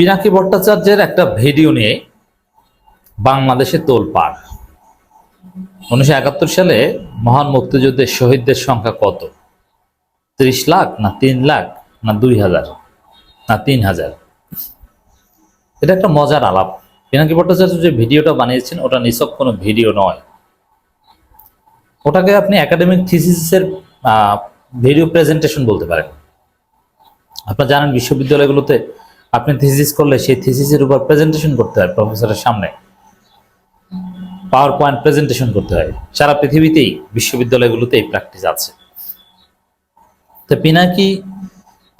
পিনাকি ভট্টাচার্যের একটা ভিডিও নিয়ে বাংলাদেশে তোলপাড়। উনিশশো একাত্তর সালে মহান মুক্তিযুদ্ধের শহীদদের সংখ্যা কত? ত্রিশ লাখ না তিন লাখ না দুই হাজার? না তিন হাজার। এটা একটা মজার আলাপ। পিনাকি ভট্টাচার্য যে ভিডিওটা বানিয়েছেন, ওটা নিছক কোনো ভিডিও নয়। ওটাকে আপনি একাডেমিক থিসিসের ভিডিও প্রেজেন্টেশন বলতে পারেন। আপনারা জানেন বিশ্ববিদ্যালয়গুলোতে আপনি থিসিস করলে সেই থিসিসের উপর প্রেজেন্টেশন করতে হয় প্রফেসরের সামনে। পাওয়ার পয়েন্ট প্রেজেন্টেশন করতে হয়। সারা পৃথিবীতেই বিশ্ববিদ্যালয়গুলোতে এই প্র্যাকটিস আছে। তো পিনাকি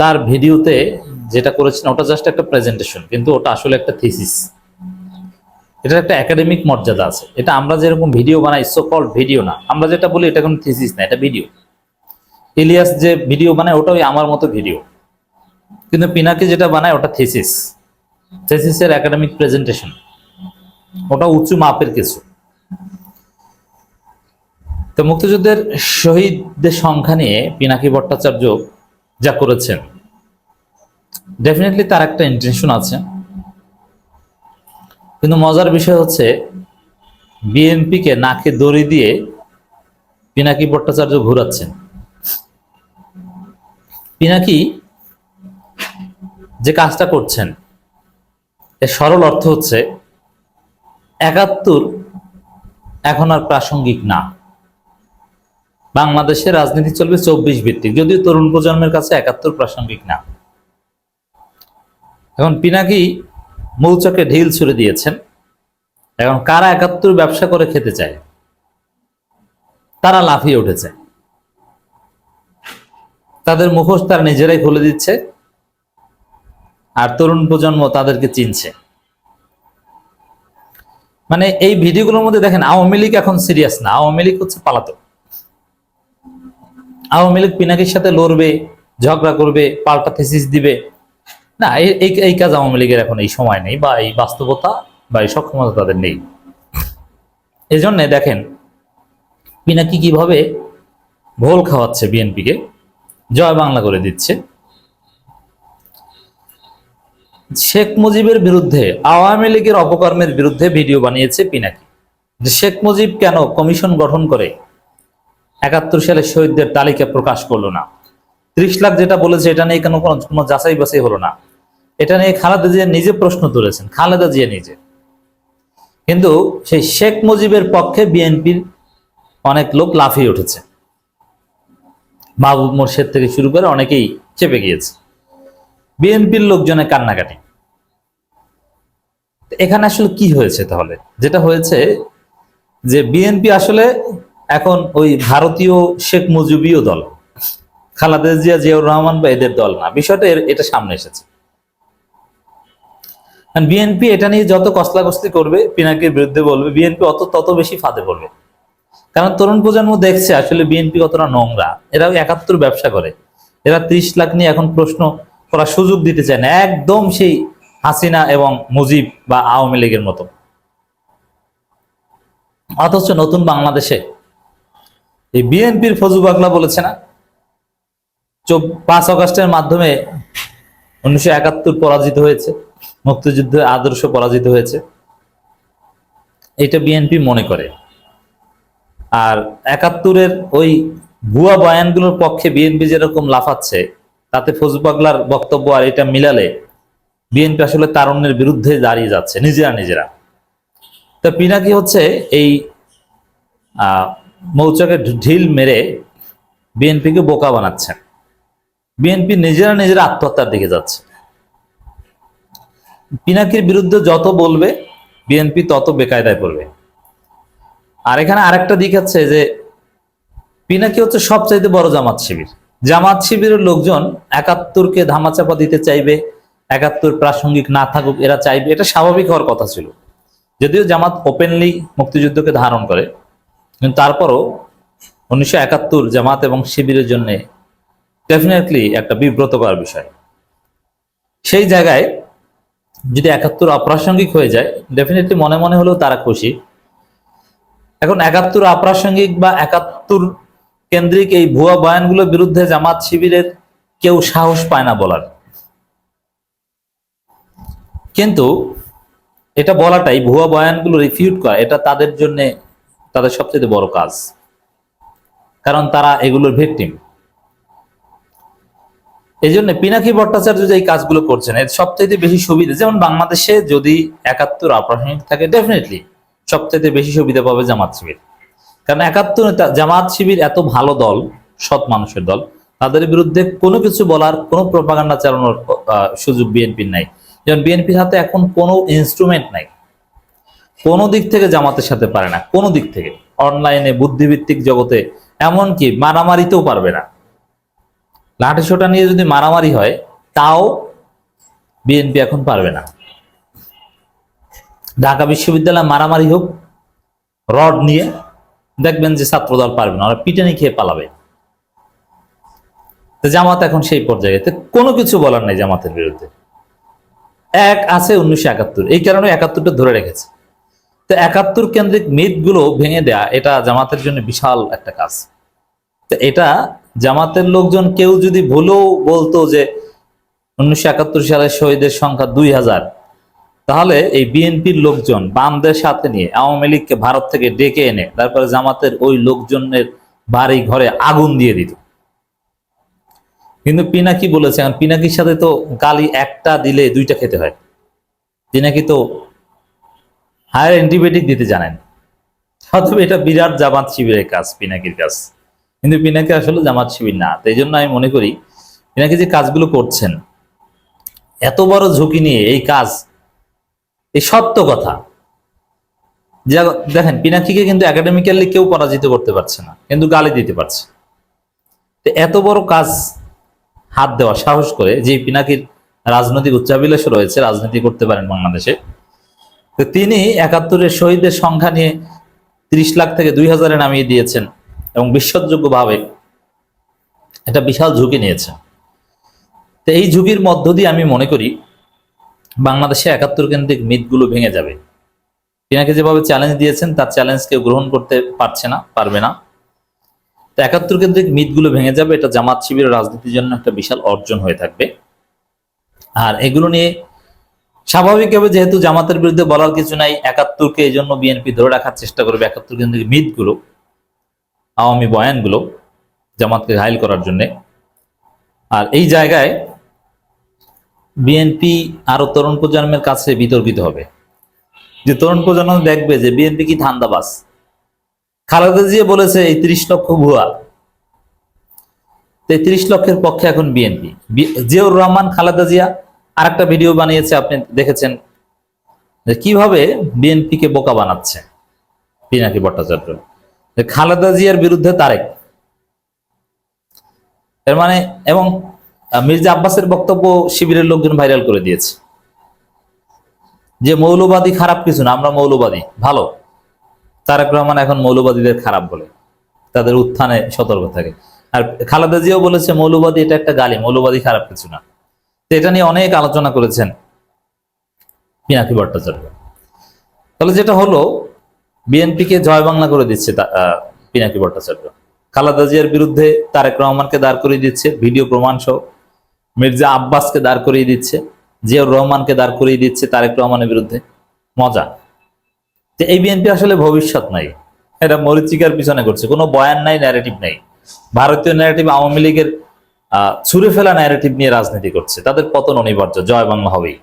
তার ভিডিওতে যেটা করেছেন, ওটা জাস্ট একটা প্রেজেন্টেশন কিন্তু ওটা আসলে একটা থিসিস এটার একটা একাডেমিক মর্যাদা আছে। এটা আমরা যেরকম ভিডিও বানাই সো কল ভিডিও না। আমরা যেটা বলি, এটা কোনো থিসিস না, এটা ভিডিও ইলিয়াস যে ভিডিও বানায় ওটা ওই আমার মতো ভিডিও কিন্তু পিনাকি যেটা বানায় ওটা থিসিস থিসিসের একাডেমিক প্রেজেন্টেশন ওটা উঁচু মাপের কিছু। তো মুক্তিযুদ্ধের শহীদদের সংখ্যা নিয়ে পিনাকি ভট্টাচার্য যা করেছেন ডেফিনেটলি তার একটা ইন্টেনশন আছে। কিন্তু মজার বিষয় হচ্ছে, বিএনপিকে নাকে দড়ি দিয়ে পিনাকি ভট্টাচার্য ঘুরাচ্ছেন। পিনাকি যে কাজটা করছেন, এর সরল অর্থ হচ্ছে একাত্তর এখন আর প্রাসঙ্গিক না। বাংলাদেশের রাজনীতি চলবে চব্বিশ ভিত্তিক, যদিও তরুণ প্রজন্মের কাছে একাত্তর প্রাসঙ্গিক না। এখন পিনাকি মৌচকে ঢিল ছুড়ে দিয়েছেন, এখন কারা একাত্তর ব্যবসা করে খেতে চায়? তারা লাফিয়ে উঠেছে। তাদের মুখোশ তারা নিজেরাই খুলে দিচ্ছে। আর তরুণ প্রজন্ম তাদেরকে চিনছে। মানে এই ভিডিওগুলোর মধ্যে দেখেন, আওয়ামী লীগ এখন সিরিয়াস না। আওয়ামী লীগ হচ্ছে পালাতক। আওয়ামী লীগ পিনাকির সাথে লড়বে, ঝগড়া করবে, পাল্টা থেসিস দিবে। না, এই, এই- কাজ আওয়ামী লীগের এখন এই সময় নেই বা এই বাস্তবতা বা এই সক্ষমতা তাদের নেই। এই জন্যে দেখেন, পিনাকি কীভাবে ভোল খাওয়াচ্ছে বিএনপিকে, জয় বাংলা করে দিচ্ছে। শেখ মুজিবের বিরুদ্ধে, আওয়ামী লীগের অপকর্মের বিরুদ্ধে ভিডিও বানিয়েছে পিনাকি। শেখ মুজিব কেন কমিশন গঠন করে, একাত্তর সালে শহীদদের তালিকা প্রকাশ করল না। ত্রিশ লাখ যেটা বলেছে, এটা নিয়ে কেন কোনো যাচাই বাছাই হলো না। এটা নিয়ে খালেদা জিয়া নিজে প্রশ্ন তুলেছেন, খালেদা জিয়া নিজে। কিন্তু সেই শেখ মুজিবের পক্ষে বিএনপির অনেক লোক লাফিয়ে উঠেছে। মাহবুব মোর্শেদ থেকে শুরু করে অনেকেই চেপে গিয়েছে। বিএনপির লোকজনে কান্নাকাটি। এখানে আসলে কি হয়েছে তাহলে? যেটা হয়েছে যে বিএনপি আসলে এখন ওই ভারতীয় শেখ মুজিবীয় দল, খালাদা জিয়া, জিয়াউর রহমান বা এদের দল না, বিষয়টা এটা সামনে এসেছে। বিএনপি এটা নিয়ে যত কসলাকসলি করবে, পিনাকির বিরুদ্ধে বলবে, বিএনপি অত, তত বেশি ফাঁদে পড়বে। কারণ তরুণ প্রজন্ম দেখছে আসলে বিএনপি কতটা নোংরা, এরাও একাত্তর ব্যবসা করে। এরা ত্রিশ লাখ নিয়ে এখন প্রশ্ন করার সুযোগ দিতে চায় না, একদম সেই হাসিনা এবং মুজিব বা আওয়ামী লীগের মতো। অথচ নতুন বাংলাদেশে এই বিএনপির ফজু বাগলা বলেছে না? পাঁচ আগস্টের মাধ্যমে উনিশশো একাত্তর পরাজিত হয়েছে মুক্তিযুদ্ধের আদর্শ পরাজিত হয়েছে। এটা বিএনপি মনে করে। আর একাত্তরের ওই ভুয়া বয়ানগুলোর পক্ষে বিএনপি যেরকম লাফাচ্ছে, তাতে ফজু ফজবাগলার বক্তব্য আর এটা মিলালে বিএনপি আসলে তারুণ্যের বিরুদ্ধে দাঁড়িয়ে যাচ্ছে, নিজেরা নিজেরা। তো পিনাকি হচ্ছে এই মৌচাকে ঢিল মেরে বিএনপিকে বোকা বানাচ্ছেন বিএনপি নিজেরা নিজেরা আত্মহত্যার দিকে যাচ্ছে। পিনাকির বিরুদ্ধে যত বলবে বিএনপি তত বেকায়দায় পড়বে। আর এখানে আরেকটা দিক আছে যে, পিনাকি হচ্ছে সবচাইতে বড় জামাত শিবির। জামাত শিবিরের লোকজন একাত্তরকে ধামাচাপা দিতে চাইবে একাত্তর প্রাসঙ্গিক না থাকুক, এরা চাইবে। এটা স্বাভাবিক হওয়ার কথা ছিল। যদিও জামাত ওপেনলি মুক্তিযুদ্ধকে ধারণ করে, কিন্তু তারপরও উনিশশো একাত্তর জামাত এবং শিবিরের জন্য ডেফিনেটলি একটা বিব্রতকর বিষয়। সেই জায়গায় যদি একাত্তর অপ্রাসঙ্গিক হয়ে যায় ডেফিনেটলি মনে মনে হলেও তারা খুশি। এখন একাত্তর অপ্রাসঙ্গিক বা একাত্তর কেন্দ্রিক এই ভুয়া বয়ানগুলোর বিরুদ্ধে জামাত শিবিরের কেউ সাহস পায় না বলার। কিন্তু এটা বলাটাই ভুয়া বয়ানগুলো রিফিউট করা, এটা তাদের জন্য তাদের সবচেয়ে বড় কাজ। কারণ তারা এগুলোর ভিকটিম এই জন্য পিনাকি ভট্টাচার্য যে এই কাজগুলো করছেন, এর সবচাইতে বেশি সুবিধা, যেমন বাংলাদেশে যদি একাত্তর অপ্রাসঙ্গিক থাকে ডেফিনেটলি সবচাইতে বেশি সুবিধা পাবে জামাত শিবির। কারণ একাত্তর জামাত শিবির এত ভালো দল, সৎ মানুষের দল, তাদের বিরুদ্ধে কোনো কিছু বলার, কোনো প্রপাগান্ডা চালানোর সুযোগ বিএনপির নাই। যেমন বিএনপির হাতে এখন কোনো ইনস্ট্রুমেন্ট নাই। কোনো দিক থেকে জামাতের সাথে পারে না, কোনো দিক থেকে। অনলাইনে বুদ্ধিভিত্তিক জগতে এমনকি মারামারিতেও পারবে না। লাঠি সোটা নিয়ে যদি মারামারি হয়, তাও বিএনপি এখন পারবে না। ঢাকা বিশ্ববিদ্যালয়ে মারামারি হোক, রড নিয়ে দেখবেন যে ছাত্রদল পারবে না, ওরা পিটানি খেয়ে পালাবে। জামাত এখন সেই পর্যায়ে। কোনো কিছু বলার নেই জামাতের বিরুদ্ধে। এক আছে উনিশশো একাত্তর। এই কারণে একাত্তরটা ধরে রেখেছে। তো একাত্তর কেন্দ্রিক মিথগুলো ভেঙে দেয়া, এটা জামাতের জন্য বিশাল একটা কাজ। তো এটা জামাতের লোকজন কেউ যদি ভুলেও বলতো যে উনিশশো একাত্তর সালের শহীদের সংখ্যা দুই হাজার, তাহলে এই বিএনপির লোকজন বামদের সাথে নিয়ে, আওয়ামী লীগকে ভারত থেকে ডেকে এনে, তারপরে জামাতের ওই লোকজনের বাড়ি ঘরে আগুন দিয়ে দিত। কিন্তু পিনাকি বলেছে পিনাকির সাথে তো গালি একটা দিলে দুইটা খেতে হয়। পিনাকি তো হায়ার অ্যান্টিবায়োটিক দিতে জানেন। অথবা এটা বিরাট জামাত শিবিরের কাজ, পিনাকির কাজ। কিন্তু পিনাকি আসলে জামাত শিবির না। তাই জন্য আমি মনে করি, পিনাকি যে কাজগুলো করছেন, এত বড় ঝুঁকি নিয়ে এই কাজ, এই সত্য কথা। যা- দেখেন, পিনাকিকে কিন্তু একাডেমিক্যালি কেউ পরাজিত করতে পারছে না, কিন্তু গালি দিতে পারছে। এত বড় কাজ হাত দেওয়া, সাহস করে যে পিনাকির রাজনৈতিক উচ্চাভিলাষ রয়েছে, রাজনীতি করতে পারেন বাংলাদেশে। তো তিনি একাত্তরের শহীদদের সংখ্যা নিয়ে ত্রিশ লাখ থেকে দুই হাজারে নামিয়ে দিয়েছেন এবং বিশ্বাসযোগ্যভাবে একটা বিশাল ঝুঁকি নিয়েছে তো এই ঝুঁকির মধ্য দিয়ে আমি মনে করি বাংলাদেশে একাত্তর কেন্দ্রিক মিথগুলো ভেঙে যাবে। পিনাকে যেভাবে চ্যালেঞ্জ দিয়েছেন, তার চ্যালেঞ্জ কেউ গ্রহণ করতে পারছে না, পারবে না। তো একাত্তর কেন্দ্রিক মিথগুলো ভেঙে যাবে, এটা জামাত শিবিরের রাজনীতির জন্য একটা বিশাল অর্জন হয়ে থাকবে। আর এগুলো নিয়ে স্বাভাবিকভাবে যেহেতু জামাতের বিরুদ্ধে বলার কিছু নাই, একাত্তরকে এই জন্য বিএনপি ধরে রাখার চেষ্টা করবে একাত্তর কেন্দ্রিক মিথগুলো আওয়ামী বয়ানগুলো, জামাতকে ঘায়ল করার জন্যে। আর এই জায়গায় বিএনপি আরও তরুণ প্রজন্মের কাছে বিতর্কিত হবে। যে তরুণ প্রজন্ম দেখবে যে বিএনপি কি ধান্দাবাস খালেদা জিয়া বলেছে, এই ত্রিশ লক্ষ ভুয়া। তো এই ত্রিশ লক্ষের পক্ষে এখন বিএনপি। জিয়াউর রহমান, খালেদা জিয়া, আরেকটা ভিডিও বানিয়েছে, আপনি দেখেছেন কীভাবে বিএনপিকে বোকা বানাচ্ছে পিনাকি ভট্টাচার্য। খালেদা জিয়ার বিরুদ্ধে তারেক। এর মানে এবং মির্জা আব্বাসের বক্তব্য শিবিরের লোকজন ভাইরাল করে দিয়েছে। যে মৌলবাদী খারাপ কিছু না, আমরা মৌলবাদী, ভালো। তারেক রহমান এখন মৌলবাদীদের খারাপ বলে, তাদের উত্থানে সতর্ক থাকে। আর খালেদা জিয়াও বলেছে, মৌলবাদী এটা একটা গালি, মৌলবাদী খারাপ কিছু না। তো এটা নিয়ে অনেক আলোচনা করেছেন পিনাকি ভট্টাচার্য। তাহলে যেটা হলো, বিএনপিকে জয় বাংলা করে দিচ্ছে পিনাকি ভট্টাচার্য। খালেদা জিয়ার বিরুদ্ধে তারেক রহমানকে দাঁড় করিয়ে দিচ্ছে, ভিডিও প্রমাণ সহ মির্জা আব্বাসকে দাঁড় করিয়ে দিচ্ছে, জিয়াউর রহমানকে দাঁড় করিয়ে দিচ্ছে তারেক রহমানের বিরুদ্ধে। মজা। তো এই বিএনপি আসলে ভবিষ্যৎ নাই। এটা মরিচিকার পিছনে করছে কোনো বয়ান নাই ন্যারেটিভ নাই। ভারতীয় ন্যারেটিভ আওয়ামী লীগের ছুঁড়ে ফেলা ন্যারেটিভ নিয়ে রাজনীতি করছে। তাদের পতন অনিবার্য। জয় বাংলা হবেই।